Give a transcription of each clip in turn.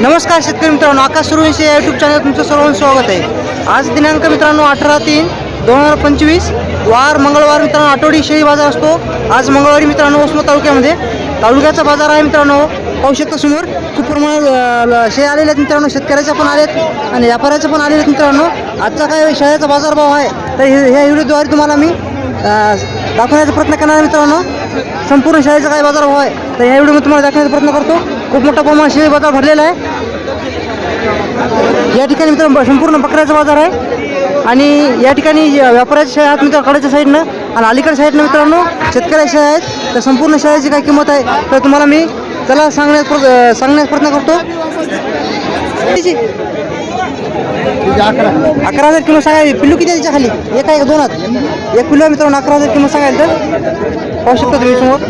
नमस्कार शेतकरी मित्रांनो आकाश सुरवंशी या यूट्यूब चॅनल तुमचं सर्वांचं स्वागत आहे. आज दिनांक मित्रांनो अठरा तीन दोन हजार पंचवीस वार मंगळवार मित्रांनो आठवडी शेळी बाजार असतो. आज मंगळवारी मित्रांनो वसमत तालुक्यामध्ये तालुक्याचा बाजार आहे मित्रांनो. पाहू शकता समोर खूप प्रमाणात शे आलेले आहेत मित्रांनो शेतकऱ्याच्या पण आलेत आणि व्यापाऱ्याच्या पण आलेले आहेत मित्रांनो. आजचा काय शेळ्याचा बाजारभाव आहे तर हे- ह्या व्हिडिओद्वारे तुम्हाला मी दाखवण्याचा प्रयत्न करणार मित्रांनो संपूर्ण शाळेचा काय बाजार बाजारभाव आहे तर यावेळी मी तुम्हाला दाखवण्याचा प्रयत्न करतो. खूप मोठा प्रमाणात शेळी बाजार भरलेला आहे. या ठिकाणी मित्रांनो संपूर्ण बकऱ्याचा बाजार आहे. आणि या ठिकाणी व्यापाऱ्याच्या शाळा आहेत मित्र कडाच्या साईडनं आणि अलीकडच्या साईडनं मित्रांनो शेतकऱ्याच्या शाळा आहेत. तर संपूर्ण शाळेची काय किंमत आहे तर तुम्हाला मी त्याला सांगण्यास प्र- सांगण्याचा प्रयत्न करतो. अकरा हजार किलो सांगायला पिल्लू किती आहे त्याच्याखाली? एक आहे दोन हात एक मित्रांनो अकरा हजार किंमत सांगायला तर. पाहू शकता तुम्ही समोर.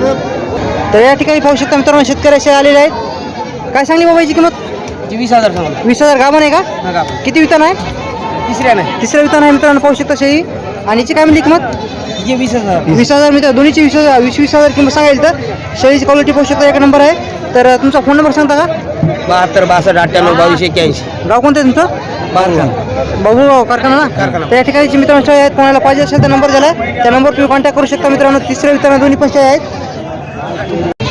तर या ठिकाणी पाहू शकता मित्रांनो शेतकऱ्याचे आलेले आहेत. काय सांगली बाबाची किंमत? वीस हजार सांगा. वीस हजार गाभण आहे का? किती वितान आहे? तिसऱ्या नाही. तिसरं वितान आहे मित्रांनो पाहू शकता शेळी. आणि हिची काय म्हणली किंमत? तिचे वीस हजार. वीस हजार मित्र दोन्हीची वीस हजार वीस वीस हजार किंमत सांगायला तर. शेळीची क्वालिटी पाहू शकता एक नंबर आहे. तर तुमचा फोन नंबर सांगता का? बहात्तर बासष्ट अठ्ठ्याण्णव बावीस एक्क्याऐंशी. गाव कोणतं आहे तुमचं? बारा बाबू कारखाना ना कारखाना. तर या ठिकाणी जे मित्रांनो शेळी आहेत कोणाला पाहिजे असेल तर नंबर आहे त्या नंबर तुम्ही कॉन्टॅक्ट करू शकता मित्रांनो. तिसऱ्या वितरण दोन्ही पण शेळी आहेत.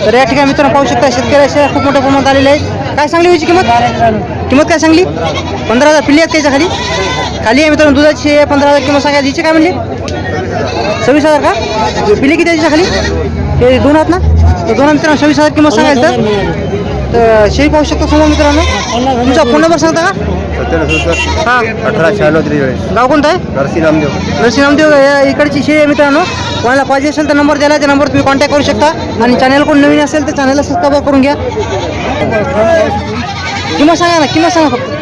तर या ठिकाणी मित्रांनो पाहू शकता शेतकऱ्या शेळ्या खूप मोठ्या प्रमाणात आलेल्या आहेत. काय सांगली व्हायची किंमत? किंमत काय सांगली? पंधरा हजार. पिल्ली आहेत त्याच्याखाली खाली आहे मित्रांनो दुधाची पंधरा हजार किंमत सांगायची हिची काय म्हणली? सव्वीस हजार का? पिल्ली किती आहे त्याच्याखाली हे दोन आहेत ना? दोन मित्रांनो सव्वीस हजार किंमत सांगायचं. तर शेळी पाहू शकता समोर मित्रांनो? तुमचा फोन नंबर सांगता का? सत्तर हां. अठरा शहाण्णव त्रेचाळीस. गाव कोणतं आहे? नरसी नामदेव. नरसिंह नामदेव या इकडची शेळी आहे मित्रांनो. कोणाला पाहिजे असेल तर नंबर द्यायला त्या नंबर तुम्ही कॉन्टॅक्ट करू शकता. आणि चॅनल कोण नवीन असेल तर चॅनलला सबस्क्राईब करून घ्या. किंमत सांगा ना किंमत सांगा फक्त.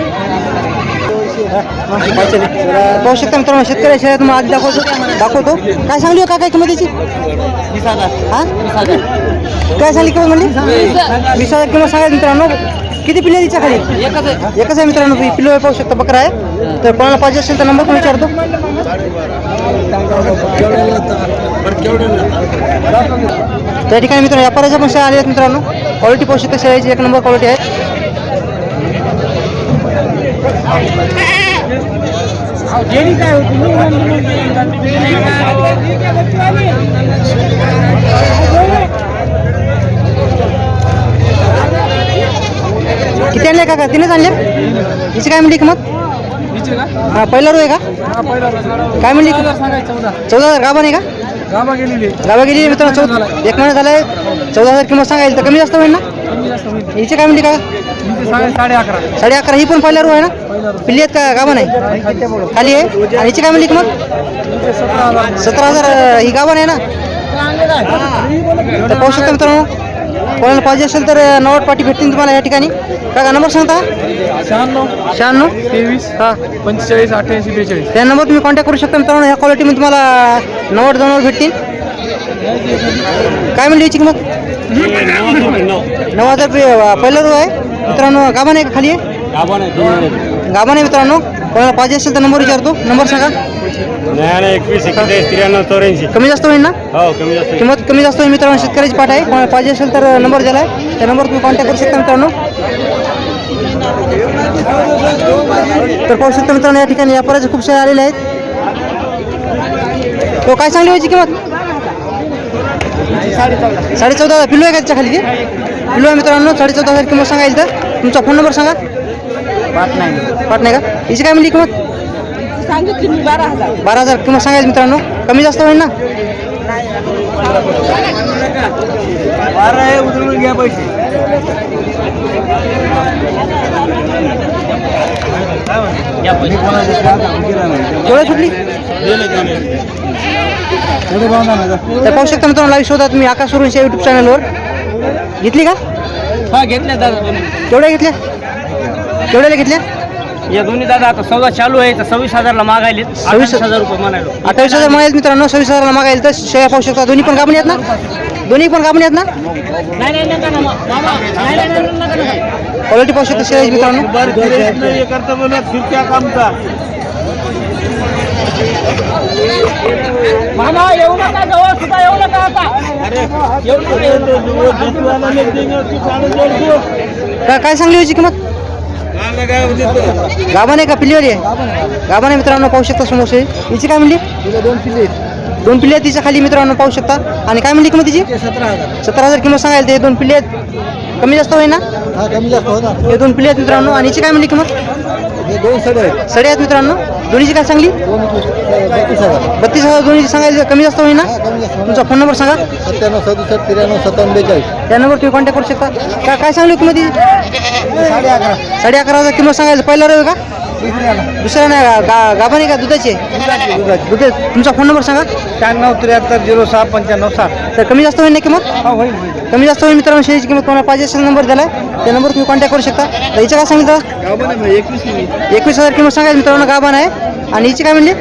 पाहू शकता मित्रांनो शेतकरी शेळ्या तुम्हाला आधी दाखवतो. दाखवतो. काय सांगली हो का काय किंमत याची? हां? काय सांगली किंमत म्हणली? वीस हजार किंमत सांगा मित्रांनो. किती पिल्ले तिच्या खाली एकच आहे. मित्रांनो. तुम्ही पिल्लो पाहू शकता बकरा आहे. तर कोणाला पाहिजे असेल तर नंबर पण विचारतो. त्या ठिकाणी मित्रांनो व्यापाराच्या पण शेळ्या आल्या आहेत मित्रांनो. क्वालिटी पाहू शकता शेळ्याची एक नंबर क्वालिटी आहे. किती आणले काका? तिनेच आणले? हिची काय म्हणली किंमत? हा पहिला रो आहे का? काय म्हणली? चौदा हजार गाभा नाही का? गावा गेलेली. गावा गेली मित्रांनो एक महिना झालाय. चौदा हजार किंमत सांगायला तर कमी जास्त होईल ना? हिची काय म्हणली का साडे अकरा. साडे अकरा ही पण पहिला रो आहे ना? पिल्ली आहेत का? गाभा नाही खाली आहे? आणि हिची काय म्हणली किंमत? सतरा हजार ही गाभा आहे ना? तर पाहू शकता मित्रांनो कोणाला पाहिजे असेल तर अं, नवड पाठी भेटतील तुम्हाला या ठिकाणी. काका नंबर सांगता? शहाण्णव शहाण्णव? तेवीस हां. पंचेचाळीस अठ्ठ्याऐंशी बेचाळीस. त्या नंबर तुम्ही कॉन्टॅक्ट करू शकता मित्रांनो ह्या क्वालिटीमध्ये तुम्हाला नव्वद जनावर भेटतील. काय म्हणली याची किंमत? नऊ हजार रुपये. पहिला रो आहे. मित्रांनो गाभा आहे का खाली आहे. गाभा आहे मित्रांनो कोणाला पाहिजे असेल तर नंबर विचारतो. नंबर सांगा. एकवीस एकेचाळीस त्र्याण्णव चौऱ्याऐंशी. कमी जास्त होईल ना? हो कमी जास्त किंमत कमी जास्त होईल मित्रांनो शेतकऱ्याची पाठ आहे. कोणाला पाहिजे असेल तर नंबर दिला आहे. त्या नंबर तुम्ही कॉन्टॅक्ट करू शकता मित्रांनो. तर पाहू शकता मित्रांनो या ठिकाणी व्यापाराचे खूप सारे आलेले आहेत. तो काय सांगली व्हायची किंमत? साडे चौदा हजार पिल्लू आहे का त्याच्याखाली? आहे मित्रांनो साडे चौदा हजार किंमत सांगायला तर तुमचा फोन नंबर सांगा. पाच नाही पाठ नाही का? हिची काय म्हणली किंमत? सांगितली मी बारा हजार. बारा हजार किंमत सांगायचं मित्रांनो. कमी जास्त होईल ना? बारा आहे उतरून घ्या पैसे. डोळे सुटली? तर पाहू शकता मित्रांनो लाईव्ह शोधा तुम्ही आकाश सुरूंच्या युट्यूब चॅनलवर घेतली का? हा घेतल्या दादा दोन्ही. केवढ्या घेतल्या केवढ्याला घेतल्या या दोन्ही दादा आता सौदा चालू आहे तर सव्वीस हजारला मागायले. सव्वीस- सव्वीस हजार रुपये म्हणालो अठ्ठावीस हजार मागायला मित्रांनो सव्वीस हजारला मागायला तर शेळ्या पाहू शकता. दोन्ही पण गाभणी आहेत ना? दोन्ही पण गाभणी आहेत ना? नाही नाही नका ना मामा नाही नाही नाही नका नका क्वालिटी पाहू शकता शेळ्याची मित्रांनो. करता बोला फिर क्या काम का मामा येऊ नका जवळ सुद्धा येऊ नका आता. येऊ का काय सांगली होती किंमत? गाभण आहे का? पिल्लीवाली आहे? गाभण आहे. मित्रांनो पाहू शकता समोसे हिची काय म्हणली? दोन पिल्ले दोन पिल्ले आहेत तिच्या खाली मित्रांनो पाहू शकता. आणि काय म्हणली किंमत तिची? सतरा हजार. सतरा हजार किंमत सांगायला ते दोन पिल्ले आहेत. कमी जास्त होईल ना हा कमी जास्त होता हे दोन पिल्ले आहेत मित्रांनो. आणि हिची काय म्हणली किंमत? हे दोन सडे आहेत. सडे आहेत मित्रांनो. दोन्हीची काय सांगली? दोन बत्तीस हजार. बत्तीस हजार दोन्हीची सांगायला कमी जास्त होईल ना कमी जास्त तुमचा फोन नंबर सांगा. सत्त्याण्णव सदुसष्ट त्र्याण्णव सत्तावन्न बेचाळीस. त्या नंबर तुम्ही कॉन्टॅक्ट करू शकता. काय काय सांगली किंमत तिची साडे अकरा. साडे अकरा हजार किंमत सांगायचं. पहिला रवी का? दुसऱ्या नाही का? गा आहे का दुधाची? आहे? दुध तुमचा फोन नंबर सांगा. शहाण्णव त्र्याहत्तर झिरो सहा पंच्याण्णव साठ तर कमी जास्त होईल ना किंमत? हा होईल कमी जास्त होईल मित्रांनो शेळीची किंमत कोणाला पाहिजे असेल नंबर दिलाय त्या नंबर तुम्ही कॉन्टॅक्ट करू शकता. तर हिचं काय सांगितलं? एकवीस हजार किंमत सांगायचं मित्रांनो गाभण आहे. आणि हिची काय म्हणली?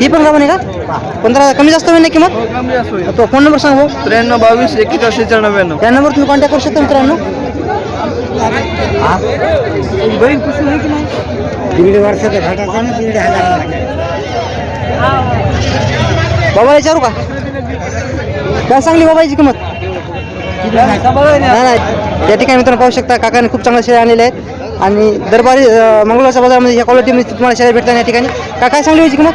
ही पण गाभण आहे का? पंधरा हजार. कमी जास्त होईल ना किंमत? कमी जास्त होईल. तो फोन नंबर सांगा. त्र्याण्णव बावीस एकेचाळीस शेहेचाळ नव्याण्णव त्या नंबर तुम्ही कॉन्टॅक्ट करू शकता मित्रांनो. बहीण खुशी आहे की नाही दीड वर्षाचा घाटाचा ना दीड हजार बाबा विचारू का काय सांगली बाबाची किंमत नाही या ठिकाणी मित्रांनो पाहू शकता काकाने खूप चांगल्या शेळ्या आणलेल्या आहेत आणि दरबारी मंगळवारच्या बाजारामध्ये या क्वालिटीमध्ये तुम्हाला शेळ्या भेटतात या ठिकाणी का काय सांगली याची किंमत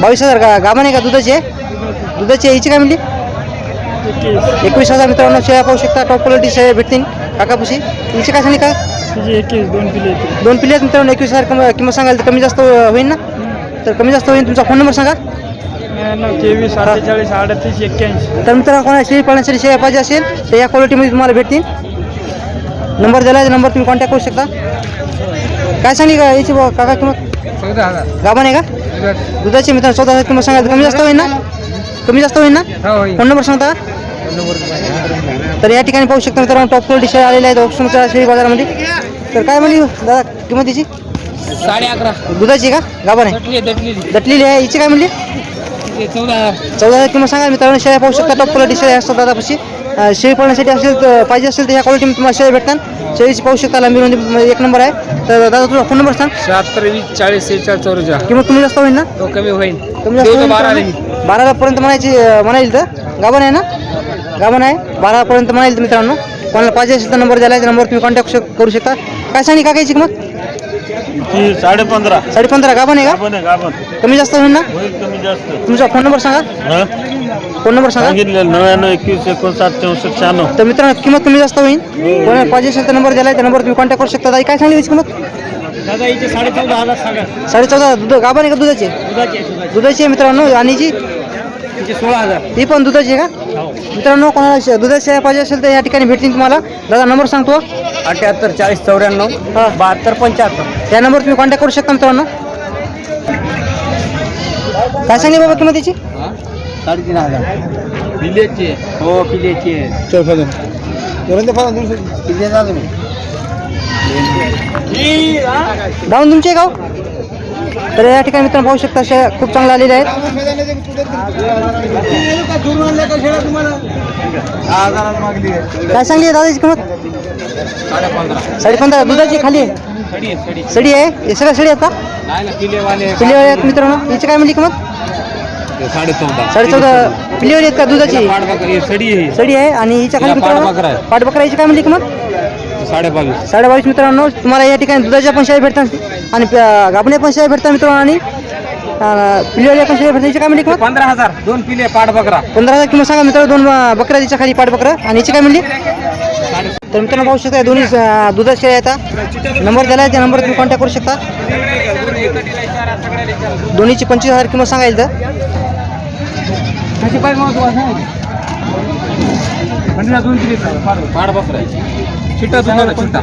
बावीस हजार का गाभा नाही का दुधाची आहे दुधाची आहे हिची काय म्हणली एकवीस हजार मित्रांनो शेळ्या पाहू शकता. टॉप क्वालिटी शेळ्या भेटतील. काकापुशी हिची काय सांगली का? एकवीस दोन पिले दोन पिल्ले आहेत मित्रांनो एकवीस हजार किंमत किंमत सांगाल तर कमी जास्त होईल ना? तर कमी जास्त होईल. तुमचा फोन नंबर सांगा. तेवीस अठ्ठेचाळीस अडतीस एक्क्याऐंशी. तर मित्रांनो कोणाला शेळी पाळण्यासाठी शेळ्या पाहिजे असेल तर या क्वालिटीमध्ये तुम्हाला भेटतील. नंबर दिला नंबर तुम्ही कॉन्टॅक्ट करू शकता. काय सांगली का? याची बुवा काका किंमत? गाभा नाही का? दुधाची. मित्रांनो चौदा हजार किंमत सांगाल तर कमी जास्त होईल ना? कमी जास्त होईल ना? हा फोन नंबर सांगता तर या ठिकाणी पाहू शकता मित्रांनो टॉप क्वालिटी शेळ्या आलेल्या आहेत ऑप्शनच्या शेळी बाजारामध्ये. तर काय म्हणली दादा किंमत तिची साडे अकरा. दुधाची का? गाभा नाही दटली दटली दटलेली आहे. हिची काय म्हणली? चौदा हजार. चौदा किंमत सांगा मित्रांनो शेळ्या पाहू शकता. टॉप क्वालिटी शेळ्या असतात दादापाशी. शेळी पाळण्यासाठी असेल तर पाहिजे असेल तर या क्वालिटी तुम्हाला शेळ्या भेटतात. शेळीची पाहू शकता लांबीमध्ये एक नंबर आहे. तर दादा तुझा फोन नंबर सांग. शहात्तर वीस चाळीस सेहेचाळीस चौवेचाळीस किंमत कमी जास्त होईल ना? तो कमी होईल. कमी जास्त बारा. बाराला. पर्यंत म्हणायची अं, म्हणाईल तर. गाभण आहे ना? गाभण आहे. बारापर्यंत म्हणाईल तर मित्रांनो. कोणाला पाहिजे असेल तर नंबर द्यायला नंबर तुम्ही कॉन्टॅक्ट करू शकता. काय सांगली का याची किंमत? साडे पंधरा. साडे पंधरा. गाभण आहे का? गाभण आहे गाभण कमी जास्त होईल ना? होईल कमी जास्त. तुमचा फोन नंबर सांगा. हा? फोन नंबर सांगा. नव्याण्णव एकवीस एकोणसाठ चौसष्ट शहाण्णव. तर मित्रांनो किंमत कमी जास्त होईल. कोणाला पाहिजे असेल तर नंबर दिला त्या नंबर तुम्ही कॉन्टॅक्ट करू शकता. ताई, काय सांगली किंमत? दादा साडे चौदा हजार सांगा. साडे चौदा दूध गाभा आहे का दुधाची दुधाची. दुधाची आहे मित्रांनो. आणि जी तिचे सोळा हजार. ती पण दुधाची आहे का? मित्रांनो कोणाला श- दुधाची शेळ्या पाहिजे असेल तर या ठिकाणी भेटतील तुम्हाला. दादा नंबर सांगतो. अठ्याहत्तर चाळीस चौऱ्याण्णव हा. बहात्तर पंच्याहत्तर. या नंबर तुम्ही कॉन्टॅक्ट करू शकता मित्रांनो. काय सांगली बाबा किंमत त्याची? साडेतीन हजार. पिल्याची हो पिल्याची डाऊन तुमचे गाव? तर या ठिकाणी मित्रांनो पाहू शकता शेळ्या खूप चांगल्या आलेल्या आहेत. काय सांगली आहे दादाची किंमत? साडे पंधरा साडे पंधरा दुधाची खाली आहे? सडी आहे? सडी सडी आहे हे सगळ्या सडी आहेत का? पिलेवाले आहेत मित्रांनो. हिची काय म्हणली किंमत? साडे चौदा साडे चौदा आहेत का दुधाची? सडी आहे. आणि हिच्या खाली मित्रांनो? पाठबकरा हिची काय म्हणली किंमत? साडे बावीस साडे बावीस मित्रांनो. तुम्हाला या ठिकाणी दुधाच्या पण शेळ्या भेटतात. आणि प- गाभण्या पण शेळ्या भेटतात मित्रांनो आणि पिल्लेवाल्या पण शेळ्या भेटतात काय म्हणली किंमत? पंधरा हजार. दोन पिले पाठ बकरा. पंधरा हजार किंमत सांगा मित्रांनो दोन बकऱ्या तिच्या खाली पाठबकरा आणि हिची काय म्हणली? तर मित्रांनो पाहू शकता दोन्ही दुधाच्या शेळ्या येतात नंबर दिला आहे त्या नंबर तुम्ही कॉन्टॅक्ट करू शकता. दोन्हीची पंचवीस हजार किंमत सांगायची तर. पाठ बकरा. चिट्टा चिट्टा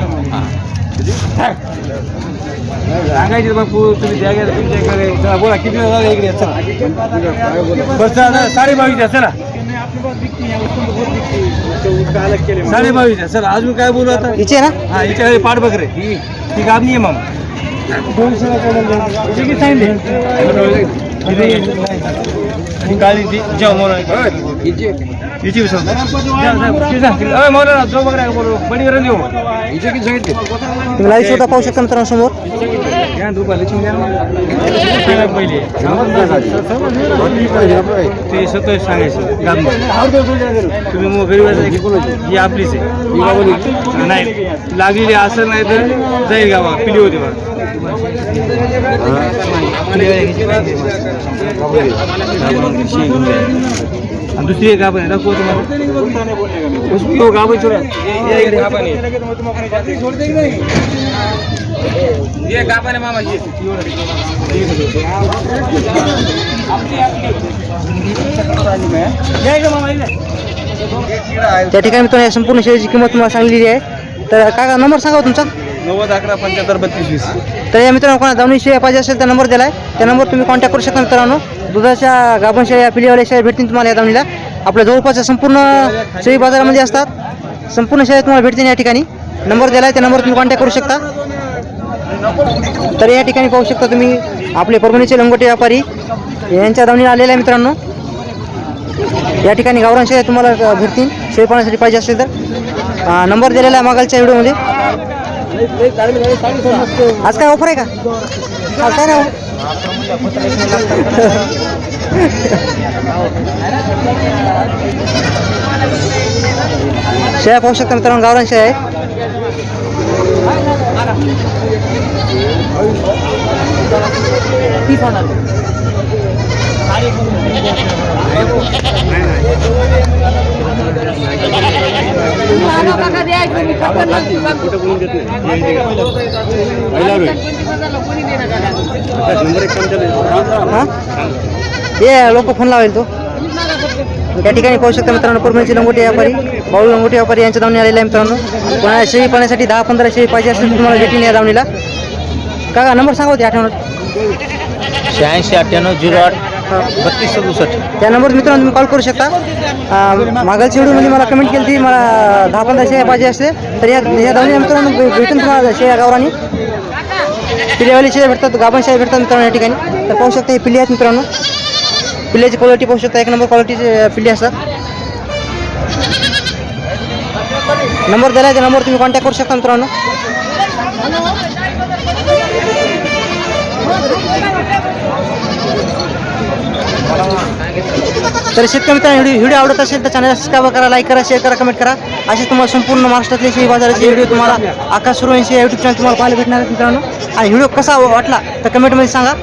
सांगायचे बापू तुम्ही द्या तुमच्याकडे चला बोला किती झालं इकडे? चला. बस चला, साडे बावीस द्या चला. साडे बावीस द्या चला. अजून काय बोलू आता? हिची आहे ना. हा हिच्याकडे पाठ बकरे ती गाबणी आहे मग किती सांगितले ही काळी ती जेव हिची विसर मोर जो बघा बरोबर बडी गरज येऊ. किती सांगितले तुम्ही लाईव्ह सुद्धा पाहू शकता मित्रांनो समोर ते सत्तावीस सांगायचं गाम तुम्ही मग गरीब ही आपलीच आहे. नाही लागलेली असं नाही तर जाईल गावा पिली होती बघा. आणि दुसरी एक गाभण आहे दाखवू तुम्हाला दुसरी हो गाभण सोडा या इकडे गाभण आहे ये गाभण आहे मामा ये या इकडे मामा इकडे त्या ठिकाणी मित्रांनो या संपूर्ण शेळीची किंमत तुम्हाला सांगलेली आहे तर काका नंबर सांगा हो तुमचा नव्वद अकरा पंच्याहत्तर बत्तीस वीस. तर या मित्रांनो कोणा दावणी शेळ्या पाहिजे असेल तर नंबर दिला आहे त्या नंबर तुम्ही कॉन्टॅक्ट करू शकता मित्रांनो. दुधाच्या गाभण शेळ्या पिलीवाल्या शेळ्या भेटतील तुम्हाला या दावणीला आपल्या जवळपासच्या संपूर्ण शेळी बाजारामध्ये असतात. संपूर्ण शेळ्या तुम्हाला भेटतील या ठिकाणी. नंबर दिला आहे त्या नंबर तुम्ही कॉन्टॅक्ट करू शकता. तर या ठिकाणी पाहू शकता तुम्ही आपले परभणीचे लंगोटे व्यापारी. यांच्या दावणीला आलेले आहे मित्रांनो. या ठिकाणी गावरान शेळ्या तुम्हाला भेटतील. शेळी पाहण्यासाठी पाहिजे असेल तर. नंबर दिलेला आहे मागालच्या व्हिडिओमध्ये. आज काय ऑफर आहे का? आज काय नाही हो. शेळ्या पाहू शकता मित्रांनो गावरान शेळ्या आहे. हा? ये लोक फोन लावेल तो. या ठिकाणी पाहू शकता मित्रांनो परभणीचे लंगोटी व्यापारी बाळू लंगोटी व्यापारी यांच्या दावणी आलेले आहे मित्रांनो. कोणाला शेळी पाण्यासाठी दहा पंधरा शेळी पाहिजे असेल तुम्हाला भेटीन या दावणीला. काका नंबर सांगा होते आठवणत. शहाऐंशी अठ्ठ्याण्णव झिरो आठ. बत्तीस सदुसष्ट. त्या नंबर मित्रांनो तुम्ही कॉल करू शकता. मागाल चिडूमध्ये व्हिडिओमध्ये मला कमेंट केली ती मला दहा पंधरा शेया पाहिजे असते तर या या दावणी मित्रांनो भेटून तुम्हाला शेया गावरानी. पिल्यावाली शेया भेटतात गाभण शेया भेटतात मित्रांनो या ठिकाणी. तर पाहू शकता हे पिल्ले आहेत मित्रांनो. पिल्ल्याची क्वालिटी पाहू शकता एक नंबर क्वालिटीचे पिल्ले असतात. नंबर दिला आहे त्या नंबर तुम्ही कॉन्टॅक्ट करू शकता मित्रांनो. तर शेतकरी मित्रांनो व्हिडिओ व्हिडिओ आवडत असेल तर चॅनल सबस्क्राईब करा लाईक करा शेअर करा कमेंट करा. असे तुम्हाला संपूर्ण महाराष्ट्रातले शेअर बाजाराचे व्हिडिओ तुम्हाला आकाश सुरवंशी या युट्यूब चॅनल तुम्हाला पाहायला भेटणार आहे मित्रांनो. आणि व्हिडिओ कसा वाटला तर कमेंटमध्ये सांगा.